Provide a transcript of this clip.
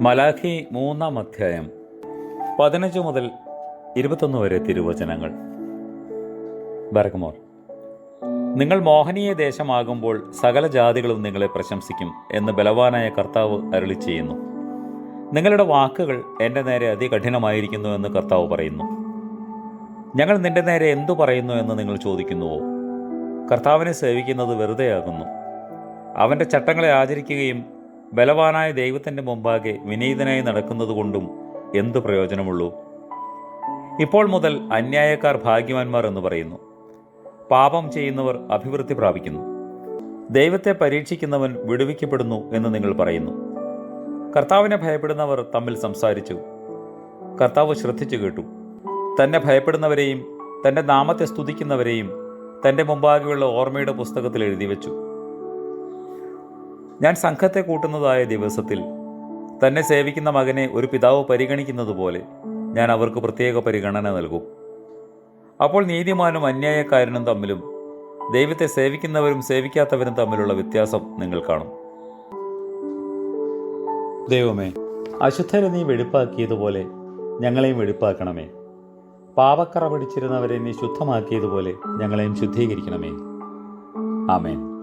മലാഖി മൂന്നാം അധ്യായം പതിനഞ്ച് മുതൽ ഇരുപത്തൊന്ന് വരെ തിരുവചനങ്ങൾ. ബർഗമോർ നിങ്ങൾ മോഹനീയ ദേശമാകുമ്പോൾ സകല ജാതികളും നിങ്ങളെ പ്രശംസിക്കും എന്ന് ബലവാനായ കർത്താവ് അരളി ചെയ്യുന്നു. നിങ്ങളുടെ വാക്കുകൾ എന്റെ നേരെ അതികഠിനമായിരിക്കുന്നു എന്ന് കർത്താവ് പറയുന്നു. ഞങ്ങൾ നിന്റെ നേരെ എന്തു പറയുന്നു എന്ന് നിങ്ങൾ ചോദിക്കുന്നുവോ? കർത്താവിനെ സേവിക്കുന്നത് വെറുതെയാകുന്നു. അവന്റെ ചട്ടങ്ങളെ ആചരിക്കുകയും ബലവാനായ ദൈവത്തിന്റെ മുമ്പാകെ വിനീതനായി നടക്കുന്നതുകൊണ്ടും എന്ത് പ്രയോജനമുള്ളൂ? ഇപ്പോൾ മുതൽ അന്യായക്കാർ ഭാഗ്യവാന്മാർ എന്ന് പറയുന്നു. പാപം ചെയ്യുന്നവർ അഭിവൃദ്ധി പ്രാപിക്കുന്നു. ദൈവത്തെ പരീക്ഷിക്കുന്നവൻ വിടുവിക്കപ്പെടുന്നു എന്ന് നിങ്ങൾ പറയുന്നു. കർത്താവിനെ ഭയപ്പെടുന്നവർ തമ്മിൽ സംസാരിച്ചു. കർത്താവ് ശ്രദ്ധിച്ചു കേട്ടു. തന്നെ ഭയപ്പെടുന്നവരെയും തന്റെ നാമത്തെ സ്തുതിക്കുന്നവരെയും തന്റെ മുമ്പാകെയുള്ള ഓർമ്മയുടെ പുസ്തകത്തിൽ എഴുതി വെച്ചു. ഞാൻ സംഘത്തെ കൂട്ടുന്നതായ ദിവസത്തിൽ തന്നെ സേവിക്കുന്ന മകനെ ഒരു പിതാവ് പരിഗണിക്കുന്നത് പോലെ ഞാൻ അവർക്ക് പ്രത്യേക പരിഗണന നൽകും. അപ്പോൾ നീതിമാനും അന്യായക്കാരനും തമ്മിലും ദൈവത്തെ സേവിക്കുന്നവരും സേവിക്കാത്തവരും തമ്മിലുള്ള വ്യത്യാസം നിങ്ങൾ കാണും. ദൈവമേ അശുദ്ധരെ നീ വെടിപ്പാക്കിയതുപോലെ ഞങ്ങളെയും വെടിപ്പാക്കണമേ. പാപക്കറ പിടിച്ചിരുന്നവരെ നീ ശുദ്ധമാക്കിയതുപോലെ ഞങ്ങളെയും ശുദ്ധീകരിക്കണമേ. ആമേൻ.